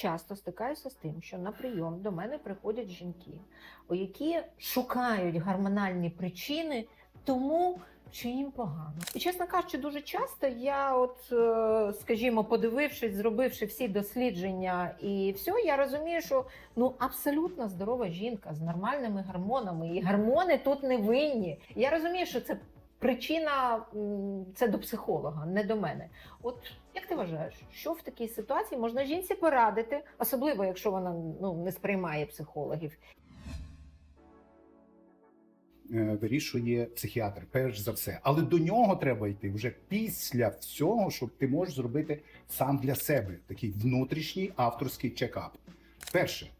часто стикаюся з тим, що на прийом до мене приходять жінки, які шукають гормональні причини тому, що їм погано. І чесно кажучи, дуже часто я, от е, скажімо, подивившись, зробивши всі дослідження і все, я розумію, що ну абсолютно здорова жінка з нормальними гормонами, і гормони тут не винні. Я розумію, що це причина це до психолога, не до мене. От як ти вважаєш, що в такій ситуації можна жінці порадити, особливо якщо вона ну не сприймає психологів? е, вирішує психіатр, перш за все. Але до нього треба йти вже після всього, що ти можеш зробити сам для себе такий внутрішній авторський чекап. Перше,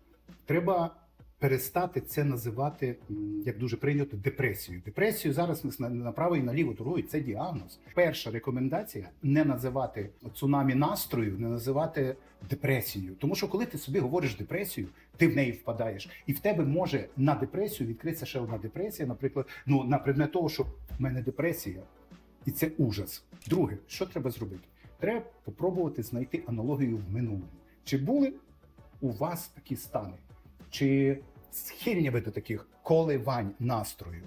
треба перестати це називати, як дуже прийнято, депресією. Депресію зараз на- направо і наліво торгують. Це діагноз. Перша рекомендація не називати цунамі настрою, не називати депресією. Тому що коли ти собі говориш депресію, ти в неї впадаєш, і в тебе може на депресію відкритися ще одна депресія, наприклад, ну на предмет того, що в мене депресія, і це ужас. Друге, що треба зробити? Треба попробувати знайти аналогію в минулому. Чи були у вас такі стани? Чи схильні ви до таких коливань настрою?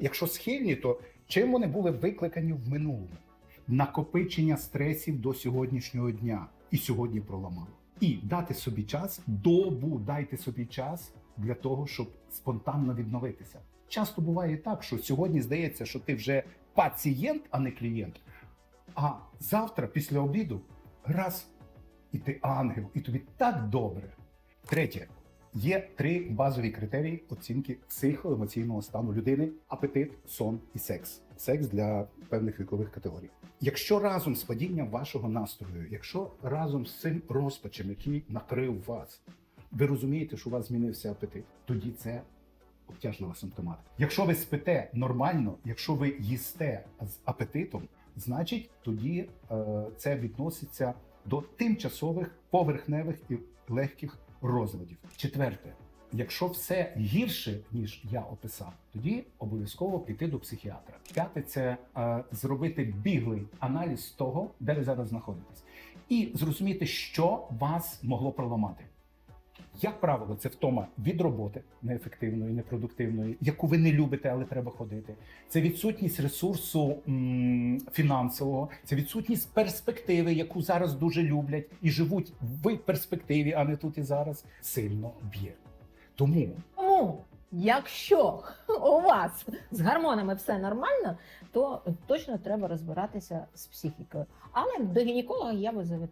Якщо схильні, то чим вони були викликані в минулому? Накопичення стресів до сьогоднішнього дня і сьогодні проламало. І дати собі час, добу дайте собі час для того, щоб спонтанно відновитися. Часто буває так, що сьогодні здається, що ти вже пацієнт, а не клієнт. А завтра, після обіду, раз і ти ангел, і тобі так добре. Третє. Є три базові критерії оцінки психоемоційного стану людини: апетит, сон і секс. Секс для певних вікових категорій. Якщо разом з падінням вашого настрою, якщо разом з цим розпачем, який накрив вас, ви розумієте, що у вас змінився апетит, тоді це обтяжлива симптоматика. Якщо ви спите нормально, якщо ви їсте з апетитом, значить тоді е, це відноситься до тимчасових поверхневих і легких розладів. Четверте, якщо все гірше ніж я описав, тоді обов'язково піти до психіатра. П'яте це е, зробити біглий аналіз того, де ви зараз знаходитесь, і зрозуміти, що вас могло проламати. Як правило, це втома від роботи неефективної, непродуктивної, яку ви не любите, але треба ходити. Це відсутність ресурсу м, фінансового, це відсутність перспективи, яку зараз дуже люблять і живуть в перспективі, а не тут і зараз. Сильно б'є. Тому Тому, якщо у вас з гормонами все нормально, то точно треба розбиратися з психікою. Але до гінеколога я би завітала.